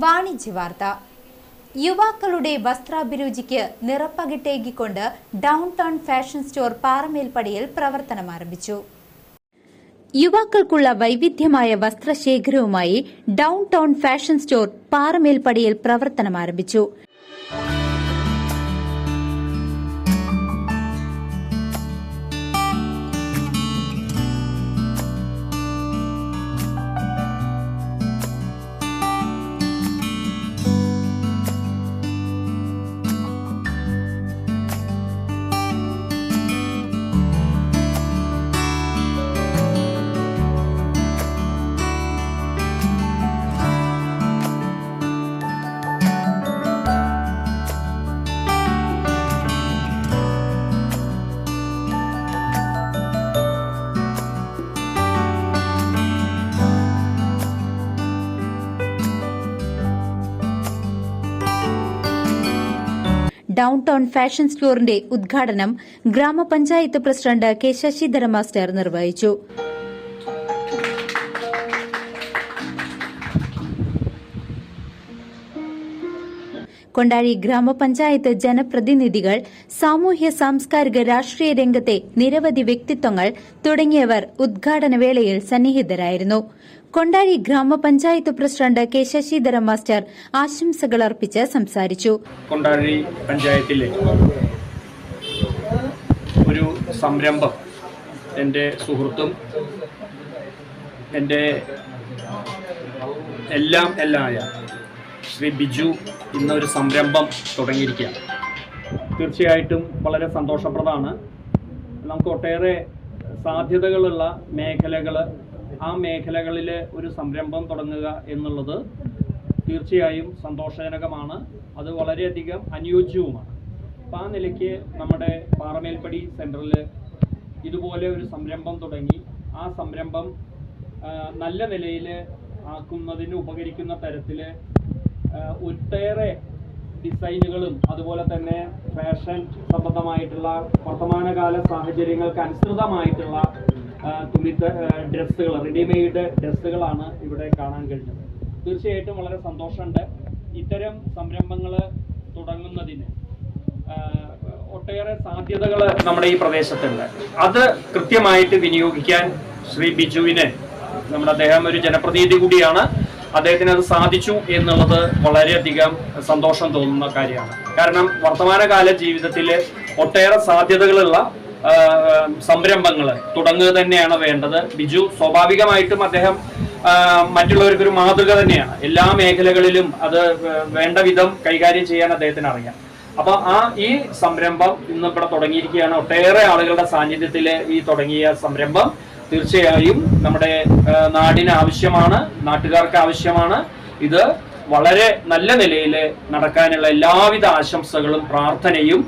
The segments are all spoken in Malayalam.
വാണിജ്യ വാർത്ത യുവാക്കളുടെ വസ്ത്രാഭിരുചിക്ക് നിറപ്പകിട്ടേകിക്കൊണ്ട് ഡൗൺ ടൗൺ ഫാഷൻ സ്റ്റോർ പാറമേൽപ്പടിയിൽ പ്രവർത്തനം ആരംഭിച്ചു. യുവാക്കൾക്കുള്ള വൈവിധ്യമായ വസ്ത്രശേഖരവുമായി ഡൗൺ ടൗൺ ഫാഷൻ സ്റ്റോർ പാറമേൽപ്പടിയിൽ പ്രവർത്തനം ആരംഭിച്ചു. ഡൗൺ ടൗൺ ഫാഷൻ സ്റ്റോറിന്റെ ഉദ്ഘാടനം ഗ്രാമപഞ്ചായത്ത് പ്രസിഡന്റ് കെ ശശിധര മാസ്റ്റർ നിർവഹിച്ചു കൊണ്ടാഴി ഗ്രാമപഞ്ചായത്ത് ജനപ്രതിനിധികൾ സാമൂഹ്യ സാംസ്കാരിക രാഷ്ട്രീയ രംഗത്തെ നിരവധി വ്യക്തിത്വങ്ങൾ തുടങ്ങിയവർ ഉദ്ഘാടന വേളയിൽ സന്നിഹിതരായിരുന്നു. കൊണ്ടാഴി ഗ്രാമപഞ്ചായത്ത് പ്രസിഡന്റ് കെ ശശിധര മാസ്റ്റർ ആശംസകൾ അർപ്പിച്ച് സംസാരിച്ചു. കൊണ്ടാഴി പഞ്ചായത്തിലെ ഒരു സംരംഭം എന്റെ സുഹൃത്തും എന്റെ എല്ലാം എല്ലാമായ ശ്രീ ബിജു ഇന്നൊരു സംരംഭം തുടങ്ങിയിരിക്കുകയാണ് തീർച്ചയായിട്ടും വളരെ സന്തോഷപ്രദമാണ്. നമുക്ക് ഒട്ടേറെ സാധ്യതകളുള്ള മേഖലകൾ ആ മേഖലകളിൽ ഒരു സംരംഭം തുടങ്ങുക എന്നുള്ളത് തീർച്ചയായും സന്തോഷജനകമാണ്. അത് വളരെയധികം അനുയോജ്യവുമാണ്. അപ്പം ആ നിലയ്ക്ക് നമ്മുടെ പാറമേൽപ്പടി സെന്ററിൽ ഇതുപോലെ ഒരു സംരംഭം തുടങ്ങി. ആ സംരംഭം നല്ല നിലയിൽ ആക്കുന്നതിന് ഉപകരിക്കുന്ന തരത്തിൽ ഒട്ടേറെ ഡിസൈനുകളും അതുപോലെ തന്നെ ഫാഷൻ സംബന്ധമായിട്ടുള്ള വർത്തമാനകാല സാഹചര്യങ്ങൾക്ക് അനുസൃതമായിട്ടുള്ള തുണി ഡ്രസ്സുകൾ റെഡിമെയ്ഡ് ഡ്രസ്സുകളാണ് ഇവിടെ കാണാൻ കഴിഞ്ഞത്. തീർച്ചയായിട്ടും വളരെ സന്തോഷമുണ്ട്. ഇത്തരം സംരംഭങ്ങൾ തുടങ്ങുന്നതിന് ഒട്ടേറെ സാധ്യതകൾ നമ്മുടെ ഈ പ്രദേശത്തുണ്ട്. അത് കൃത്യമായിട്ട് വിനിയോഗിക്കാൻ ശ്രീ ബിജുവിന് നമ്മുടെ അദ്ദേഹം ഒരു ജനപ്രതിനിധി കൂടിയാണ്. അദ്ദേഹത്തിന് അത് സാധിച്ചു എന്നുള്ളത് വളരെയധികം സന്തോഷം തോന്നുന്ന കാര്യമാണ്. കാരണം വർത്തമാനകാല ജീവിതത്തിൽ ഒട്ടേറെ സാധ്യതകളുള്ള സംരംഭങ്ങൾ തുടങ്ങുക തന്നെയാണ് വേണ്ടത്. ബിജു സ്വാഭാവികമായിട്ടും അദ്ദേഹം മറ്റുള്ളവർക്ക് മറ്റുള്ളവർക്കൊരു മാതൃക തന്നെയാണ്. എല്ലാ മേഖലകളിലും അത് വേണ്ട വിധം കൈകാര്യം ചെയ്യാൻ അദ്ദേഹത്തിന് അറിയാം. അപ്പൊ ആ ഈ സംരംഭം ഇന്ന് ഇവിടെ തുടങ്ങിയിരിക്കുകയാണ്. ഒട്ടേറെ ആളുകളുടെ സാന്നിധ്യത്തിൽ ഈ തുടങ്ങിയ സംരംഭം തീർച്ചയായും നമ്മുടെ നാടിന് ആവശ്യമാണ് നാട്ടുകാർക്ക് ആവശ്യമാണ്. ഇത് വളരെ നല്ല നിലയിൽ നടക്കാനുള്ള എല്ലാവിധ ആശംസകളും പ്രാർത്ഥനയും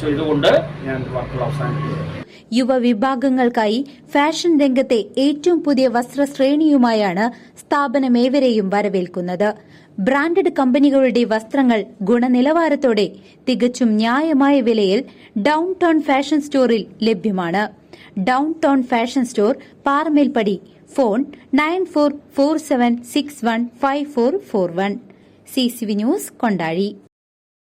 ചെയ്തുകൊണ്ട് ഞാൻ വാക്കുകൾ അവസാനിപ്പിക്കുന്നു. യുവവിഭാഗങ്ങൾക്കായി ഫാഷൻ രംഗത്തെ ഏറ്റവും പുതിയ വസ്ത്രശ്രേണിയുമായാണ് സ്ഥാപനമേവരെയും വരവേൽക്കുന്നത്. ബ്രാൻഡഡ് കമ്പനികളുടെ വസ്ത്രങ്ങൾ ഗുണനിലവാരത്തോടെ തികച്ചും ന്യായമായ വിലയിൽ ഡൌൺ ടൗൺ ഫാഷൻ സ്റ്റോറിൽ ലഭ്യമാണ്. Down town fashion store Paramelpadi phone nine four four seven six one five four four one C C V news Kondazhi